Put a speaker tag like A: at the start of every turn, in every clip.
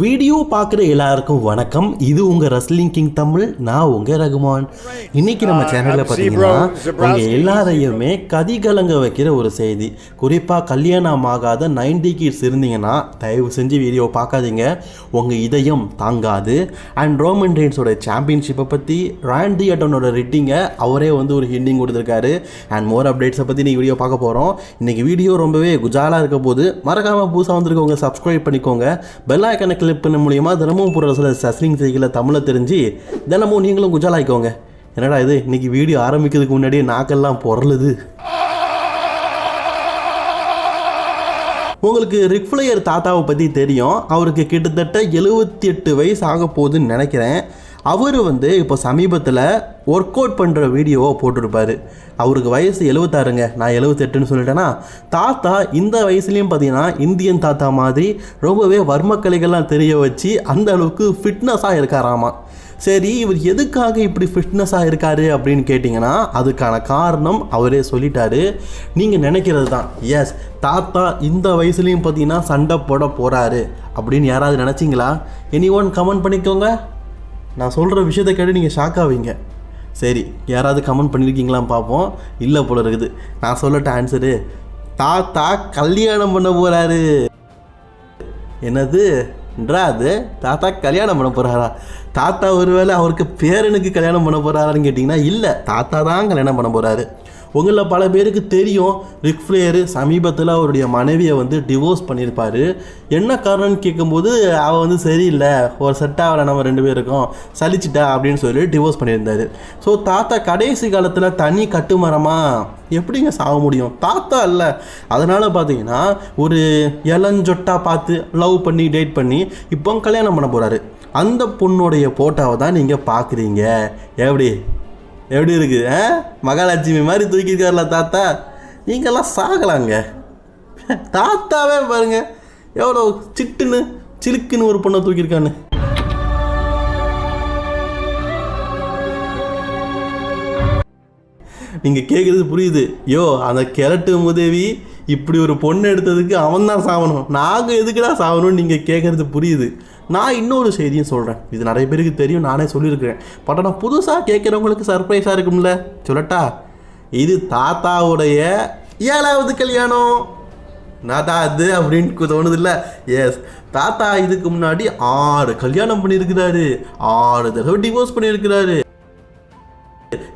A: Video பார்க்குற எல்லாருக்கும் வணக்கம். இது உங்கள் ரஸ்லிங் கிங் தமிழ் நான் உங்கள் ரகுமான். இன்னைக்கு நம்ம சேனலில் பார்த்தீங்கன்னா உங்கள் எல்லாரையுமே கதிகலங்க வைக்கிற ஒரு செய்தி. குறிப்பாக கல்யாணம் ஆகாத நைன்டி கிட்ஸ் இருந்தீங்கன்னா தயவு செஞ்சு வீடியோ பார்க்காதீங்க. உங்கள் இதயம் தாங்காது. அண்ட் ரோமன் ரெயின்ஸோட சாம்பியன்ஷிப்பை பற்றி ராண்டி அட்டனோட ரிட்டிங்கை அவரே வந்து ஒரு ஹிண்டிங் கொடுத்துருக்காரு. அண்ட் மோர் அப்டேட்ஸை பற்றி நீங்கள் வீடியோ பார்க்க போகிறோம் இன்னைக்கு வீடியோ ரொம்பவே குஜாலாக இருக்க போது மறக்காமல் புதுசாக வந்திருக்கவங்க சப்ஸ்கிரைப் பண்ணிக்கோங்க. பெல் ஐக்கனை கிளிக் மூலியமாக தினமும் போகிற சில சஸ்லிங் செய்திகளை தமிழை தெரிஞ்சு தினமும் நீங்களும் குஜாலாய்க்கோங்க. என்னடா இது? இன்னைக்கு வீடியோ ஆரம்பிக்கிறதுக்கு முன்னாடியே நாக்கெல்லாம் பொருளுது உங்களுக்கு ரிக்ஃப்ளையர் தாத்தாவை பற்றி தெரியும். அவருக்கு கிட்டத்தட்ட எழுபத்தி எட்டு வயசு ஆக போகுதுன்னு நினைக்கிறேன். அவர் வந்து இப்போ சமீபத்தில் ஒர்க் அவுட் பண்ணுற வீடியோவை போட்டிருப்பார். அவருக்கு வயசு எழுபத்தாறுங்க நான் எழுபத்தெட்டுன்னு சொல்லிட்டேன்னா தாத்தா இந்த வயசுலேயும் பார்த்தீங்கன்னா இந்தியன் தாத்தா மாதிரி ரொம்பவே வர்மக்கலைகள்லாம் தெரிய வச்சு அந்த அளவுக்கு ஃபிட்னஸாக இருக்காராமா. சரி இவர் எதுக்காக இப்படி ஃபிட்னஸாக இருக்காரு அப்படின்னு கேட்டிங்கன்னா அதுக்கான காரணம் அவரே சொல்லிட்டாரு. நீங்கள் நினைக்கிறது தான். எஸ் தாத்தா இந்த வயசுலேயும் பார்த்தீங்கன்னா சண்டை போட போகிறாரு அப்படின்னு யாராவது நினச்சிங்களா? எனி ஒன் கமெண்ட் பண்ணிக்கோங்க. நான் சொல்கிற விஷயத்தை கேட்டு நீங்கள் ஷாக் ஆவீங்க. சரி யாராவது கமெண்ட் பண்ணியிருக்கீங்களான்னு பார்ப்போம். இல்லை போல இருக்குது. நான் சொல்லட்ட ஆன்சரு தாத்தா கல்யாணம் பண்ண போகிறாரு என்னது? என்றா அது? தாத்தா கல்யாணம் பண்ண போகிறாரா தாத்தா ஒருவேளை அவருக்கு பேரனுக்கு கல்யாணம் பண்ண போகிறாரான்னு கேட்டிங்கன்னா இல்லை தாத்தா தான் கல்யாணம் பண்ண போகிறாரு உங்களில் பல பேருக்கு தெரியும். ரிக் ஃப்ளேயரு சமீபத்தில் அவருடைய மனைவியை வந்து டிவோர்ஸ் பண்ணியிருப்பார். என்ன காரணம்னு கேட்கும்போது அவள் வந்து சரியில்லை. ஒரு செட் ஆகலை நம்ம ரெண்டு பேருக்கும். சலிச்சிட்டா அப்படின்னு சொல்லி டிவோர்ஸ் பண்ணியிருந்தாரு. ஸோ தாத்தா கடைசி காலத்தில் தனி கட்டுமரமாக எப்படிங்க சாக முடியும்? தாத்தா இல்லை. அதனால் பார்த்தீங்கன்னா ஒரு இளஞ்சொட்டா பார்த்து லவ் பண்ணி டேட் பண்ணி இப்போ கல்யாணம் பண்ண போகிறாரு அந்த பொண்ணுடைய ஃபோட்டோவை தான் நீங்கள் பார்க்குறீங்க எப்படி? எப்படி இருக்குது ஆ? மகாலட்சுமி மாதிரி தூக்கியிருக்காருல தாத்தா. நீங்கள்லாம் சாகலாங்க. தாத்தாவே பாருங்க எவ்வளோ சிட்டுன்னு சிலுக்குன்னு ஒரு பொண்ணை தூக்கியிருக்கான்னு. நீங்கள் கேட்குறது புரியுது. யோ அந்த கிழட்டு உதவி இப்படி ஒரு பொண்ணு எடுத்ததுக்கு அவன் தான் சாவணும். நாங்கள் எதுக்குடா சாவணும்னு நீங்கள் கேட்குறது புரியுது. நான் இன்னொரு செய்தியும் சொல்கிறேன் இது நிறைய பேருக்கு தெரியும் நானே சொல்லியிருக்கிறேன். பட் ஆனால் புதுசாக கேட்குறவங்களுக்கு சர்ப்ரைஸாக இருக்கும்ல? சொல்லட்டா? இது தாத்தாவுடைய ஏழாவது கல்யாணம். நாதா அது அப்படின்னு தோணுதில்ல? எஸ் தாத்தா இதுக்கு முன்னாடி ஆறு கல்யாணம் பண்ணியிருக்கிறாரு. ஆறு தடவை டிவோர்ஸ் பண்ணியிருக்கிறாரு.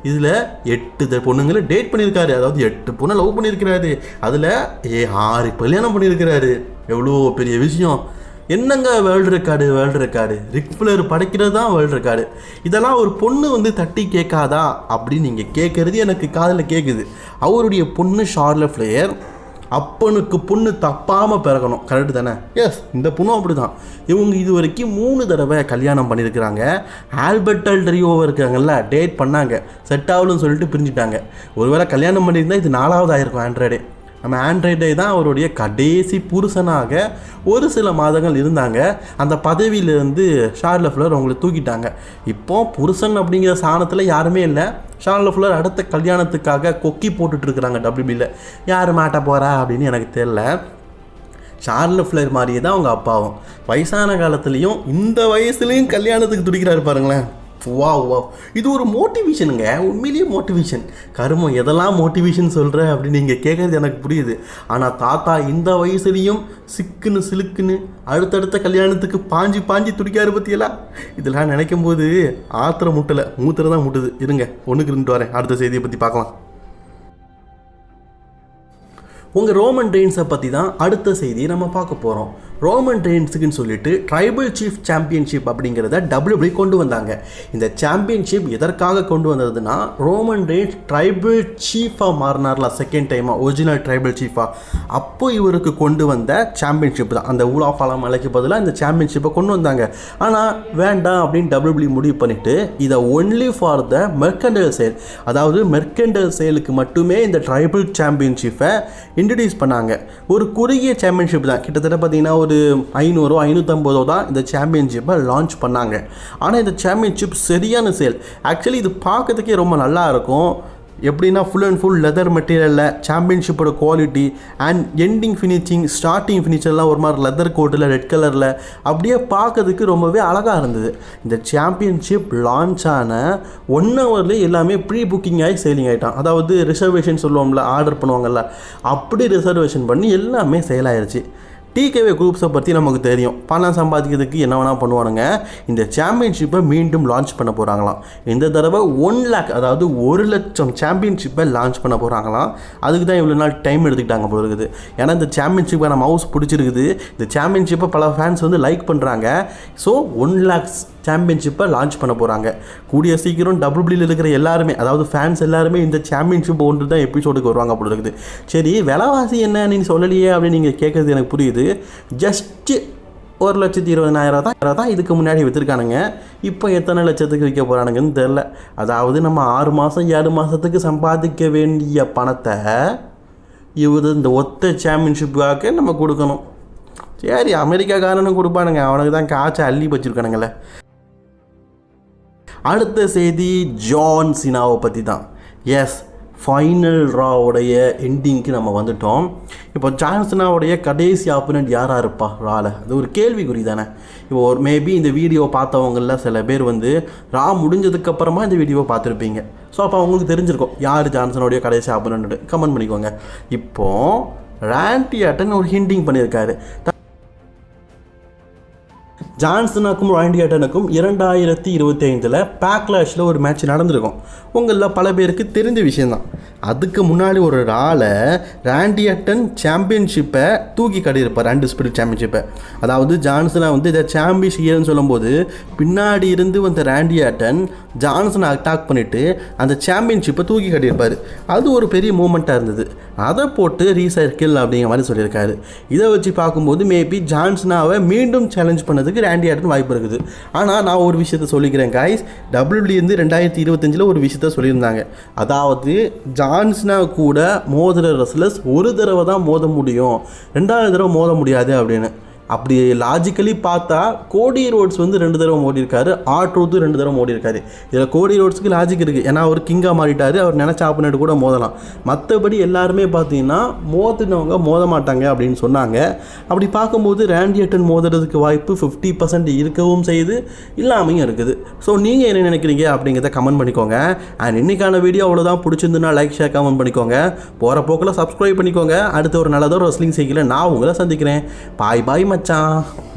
A: இதில் எட்டு த- பொண்ணுங்களை டேட் பண்ணியிருக்காரு. அதாவது எட்டு பொண்ணை லவ் பண்ணியிருக்கிறாரு. அதில் ஏ ஆறு கல்யாணம் பண்ணியிருக்கிறாரு. எவ்வளோ பெரிய விஷயம். என்னங்க world record world record Ric Flair படைக்கிறது தான் வேர்ல்டு ரெக்கார்டு இதெல்லாம் ஒரு பொண்ணு வந்து தட்டி கேட்காதா? அப்படின்னு நீங்கள் கேட்குறது எனக்கு காதில் கேட்குது அவருடைய பொண்ணு ஷார்ல ஃப்ளேயர் அப்பனுக்கு பொண்ணு தப்பாமல் பிறக்கணும் கரெக்டு தானே? எஸ் இந்த பொண்ணும் அப்படி தான் இவங்க இது வரைக்கும் மூணு தடவை கல்யாணம் பண்ணியிருக்கிறாங்க. ஆல்பர்டல் டெரியோவா இருக்காங்கல்ல டேட் பண்ணாங்க. செட் ஆகலன்னு சொல்லிட்டு பிரிஞ்சுட்டாங்க. ஒருவேளை கல்யாணம் பண்ணியிருந்தா இது நாலாவது ஆயிருக்கும் ஆண்ட்ராய்டே நம்ம ஆண்ட்ராய்டே தான் அவருடைய கடைசி புருஷனாக ஒரு சில மாதங்கள் இருந்தாங்க. அந்த பதவியிலேருந்து ஷார்ல ஃப்ளர் அவங்களை தூக்கிட்டாங்க. இப்போ புருஷன் அப்படிங்கிற சாணத்தில் யாருமே இல்லை. ஷார்ல ஃப்ளர் அடுத்த கல்யாணத்துக்காக கொக்கி போட்டுட்ருக்குறாங்க டபிள்யூபியில் யார் மாட்ட போகிறா அப்படின்னு எனக்கு தெரில ஷார்ல ஃப்ளர் மாதிரியே தான் அவங்க அப்பாவும். வயசான காலத்துலேயும் இந்த வயசுலேயும் கல்யாணத்துக்கு துடிக்கிறாரு பாருங்களேன். வா வா இது ஒரு மோட்டிவேஷனுங்க உண்மையிலேயே மோட்டிவேஷன் கருமம் எதெல்லாம் மோட்டிவேஷன் சொல்கிற அப்படின்னு நீங்கள் கேட்குறது எனக்கு புரியுது. ஆனால் தாத்தா இந்த வயசுலேயும் சிக்குன்னு சிலுக்குன்னு அடுத்தடுத்த கல்யாணத்துக்கு பாஞ்சி பாஞ்சி துடிக்காரு பற்றியெல்லாம் இதெல்லாம் நினைக்கும் போது ஆத்திரம் முட்டலை மூத்திரம் தான் முட்டுது. இருங்க ஒன்றுக்கு இருந்துட்டு வரேன். அடுத்த செய்தியை பற்றி பார்க்கலாம். உங்கள் ரோமன் ரெயின்ஸை பற்றி தான் அடுத்த செய்தியை நம்ம பார்க்க போகிறோம் ரோமன் ரெயின்ஸுக்குன்னு சொல்லிட்டு ட்ரைபல் சீஃப் சாம்பியன்ஷிப் அப்படிங்கிறத டபிள்யூபிள்யூ கொண்டு வந்தாங்க. இந்த சாம்பியன்ஷிப் எதற்காக கொண்டு வந்ததுன்னா ரோமன் ரெயின்ஸ் ட்ரைபல் சீஃபாக மாறினார்ல செகண்ட் டைமாக ஒரிஜினல் ட்ரைபல் சீஃபாக அப்போ இவருக்கு கொண்டு வந்த சாம்பியன்ஷிப் தான். அந்த ஊலாஃபாலா மலைக்கு பதிலாக இந்த சாம்பியன்ஷிப்பை கொண்டு வந்தாங்க. ஆனால் வேண்டாம் அப்படின்னு டபிள்யூபிள்யூ முடிவு பண்ணிட்டு இதை only for the mercantile sale அதாவது மெர்கண்டல் சேலுக்கு மட்டுமே இந்த ட்ரைபல் சாம்பியன்ஷிப்பை இன்ட்ரடியூஸ் பண்ணாங்க. ஒரு குறுகிய சாம்பியன்ஷிப் தான். கிட்டத்தட்ட பார்த்தீங்கன்னா ஒரு ஐநூறோ ஐநூற்றம்பதோ தான் இந்த சாம்பியன்ஷிப்பை லான்ச் பண்ணாங்க. ஆனால் இந்த சாம்பியன்ஷிப் சரியான சேல் ஆக்சுவலி இது பார்க்கறதுக்கே ரொம்ப நல்லா இருக்கும். எப்படின்னா ஃபுல் அண்ட் ஃபுல் லெதர் மெட்டீரியலில் சாம்பியன்ஷிப்போட quality and ending finishing starting ஃபினிஷர்லாம் ஒரு மாதிரி லெதர் கோட்டில் ரெட் கலரில் அப்படியே பார்க்கறதுக்கு ரொம்பவே அழகாக இருந்தது. இந்த சாம்பியன்ஷிப் லான்ச் ஆன ஒன் ஹவர்லேயே எல்லாமே ப்ரீ புக்கிங் ஆகி சேலிங் ஆகிட்டான் அதாவது ரிசர்வேஷன் சொல்லுவோம்ல ஆர்டர் பண்ணுவாங்கள்ல அப்படி ரிசர்வேஷன் பண்ணி எல்லாமே சேல் ஆயிடுச்சு டிகேவே குரூப்ஸை பற்றி நமக்கு தெரியும். பணம் சம்பாதிக்கிறதுக்கு என்ன வேணால் பண்ணுவானுங்க. இந்த சாம்பியன்ஷிப்பை மீண்டும் லான்ச் பண்ண போகிறாங்களாம் இந்த தடவை ஒன் லேக் அதாவது ஒரு லட்சம் சாம்பியன்ஷிப்பை லான்ச் பண்ண போகிறாங்களாம் அதுக்கு தான் இவ்வளோ நாள் டைம் எடுத்துக்கிட்டாங்க போல இருக்குது. ஏன்னா இந்த சாம்பியன்ஷிப்பை நம்ம ஹவுஸ் பிடிச்சிருக்குது. இந்த சாம்பியன்ஷிப்பை பல ஃபேன்ஸ் வந்து லைக் பண்ணுறாங்க ஸோ ஒன் லேக்ஸ் சாம்பியன்ஷிப்பை லான்ச் பண்ண போகிறாங்க கூடிய சீக்கிரம் டபுள்யூபியில் இருக்கிற எல்லாருமே அதாவது ஃபேன்ஸ் எல்லாருமே இந்த சாம்பியன்ஷிப் ஒன்று தான் எபிசோடுக்கு வருவாங்க அப்படி இருக்குது. சரி விலைவாசி என்ன நீ சொல்லலையே அப்படின்னு நீங்கள் கேட்குறது எனக்கு புரியுது. ஜஸ்ட்டு ஒரு லட்சத்தி இருபதனாயிரம் தான் தான் இதுக்கு முன்னாடி விற்றுருக்கானுங்க இப்போ எத்தனை லட்சத்துக்கு விற்க போகிறானுங்கன்னு தெரில அதாவது நம்ம ஆறு மாதம் ஏழு மாதத்துக்கு சம்பாதிக்க வேண்டிய பணத்தை இவர் இந்த ஒத்த சாம்பியன்ஷிப்புக்காக நம்ம கொடுக்கணும். சரி அமெரிக்காக்காரனும் கொடுப்பானுங்க. அவனுக்கு தான் காய்ச்சல் அள்ளி வச்சுருக்கானுங்களே அடுத்த செய்தி ஜான் சினாவை பற்றி தான் எஸ் ஃபைனல் ராவுடைய எண்டிங்க்கு நம்ம வந்துட்டோம். இப்போ ஜான் சினாவுடைய கடைசி ஆப்போனண்ட் யாராக இருப்பா? ரால அது ஒரு கேள்விக்குறி தானே. இப்போ ஒரு மேபி இந்த வீடியோ பார்த்தவங்களில் சில பேர் வந்து ரா முடிஞ்சதுக்கப்புறமா இந்த வீடியோவை பார்த்துருப்பீங்க. ஸோ அப்போ அவங்களுக்கு தெரிஞ்சிருக்கும் யார் ஜான்சனுடைய கடைசி ஆப்போனண்ட் கமெண்ட் பண்ணிக்கோங்க. இப்போது ரேண்டி அட்டன் ஒரு ஹிண்டிங் பண்ணியிருக்காரு. ஜான்சனாக்கும் ராண்டியாட்டனுக்கும் இரண்டாயிரத்தி இருபத்தி ஐந்தில் பேக்லாஷில் ஒரு மேட்ச் நடந்திருக்கும். உங்களில் பல பேருக்கு தெரிஞ்ச விஷயந்தான் அதுக்கு முன்னாடி ஒரு ஆளை ராண்டியாட்டன் சாம்பியன்ஷிப்பை தூக்கி கட்டியிருப்பார் ரெண்டு ஸ்பிரிட் சாம்பியன்ஷிப்பை அதாவது ஜான்சனா வந்து இதை சாம்பியன்ஷிப்னு சொல்லும்போது பின்னாடி இருந்து வந்த ராண்டியாட்டன் ஜான்சனை அட்டாக் பண்ணிவிட்டு அந்த சாம்பியன்ஷிப்பை தூக்கி கட்டியிருப்பார். அது ஒரு பெரிய மூமெண்ட்டாக இருந்தது. அதை போட்டு ரீசைக்கிள் அப்படிங்கிற மாதிரி சொல்லியிருக்காரு. இதை வச்சு பார்க்கும்போது மேபி ஜான்சனாவை மீண்டும் சேலஞ்ச் பண்ணதுக்கு ஆண்டி ஆட்டன் வாய்ப்பு இருக்குது. ஆனால் நான் ஒரு விஷயத்த சொல்லிக்கிறேன் காய்ஸ் டபிள்யூபிள்யூ இருந்து ரெண்டாயிரத்தி இருபத்தஞ்சில் ஒரு விஷயத்த சொல்லியிருந்தாங்க. அதாவது ஜான்ஸ்னா கூட மோதுற ரெஸ்லர்ஸ் ஒரு தடவை தான் மோத முடியும். ரெண்டாவது தடவை மோத முடியாது அப்படின்னு. அப்படி லாஜிக்கலி பார்த்தா கோடி ரோட்ஸ் வந்து ரெண்டு தடவை மோடிருக்காரு ஆட்ரூத்து ரெண்டு தடவை மோடிருக்காரு இதில் கோடி ரோட்ஸுக்கு லாஜிக் இருக்குது ஏன்னா அவர் கிங்காக மாறிட்டார் அவர் நினச்ச ஆப்பனேட் கூட மோதலாம். மற்றபடி எல்லாருமே பார்த்தீங்கன்னா மோதினவங்க மோத மாட்டாங்க அப்படின்னு சொன்னாங்க. அப்படி பார்க்கும்போது ரேண்டியட்டன் மோதுறதுக்கு வாய்ப்பு ஃபிஃப்டி பர்சன்ட் இருக்கவும் செய்யுது இல்லாமையும் இருக்குது. ஸோ நீங்கள் என்ன நினைக்கிறீங்க அப்படிங்கிறத கமெண்ட் பண்ணிக்கோங்க. அண்ட் இன்னைக்கான வீடியோ அவ்வளோதான் பிடிச்சிருந்துன்னா லைக் ஷேர் கமெண்ட் பண்ணிக்கோங்க. போகிற போக்கில் சப்ஸ்கிரைப் பண்ணிக்கோங்க. அடுத்த ஒரு நல்லதோ ரெஸ்லிங் செய்யல நான் உங்களை சந்திக்கிறேன். பாய் பாய் 진.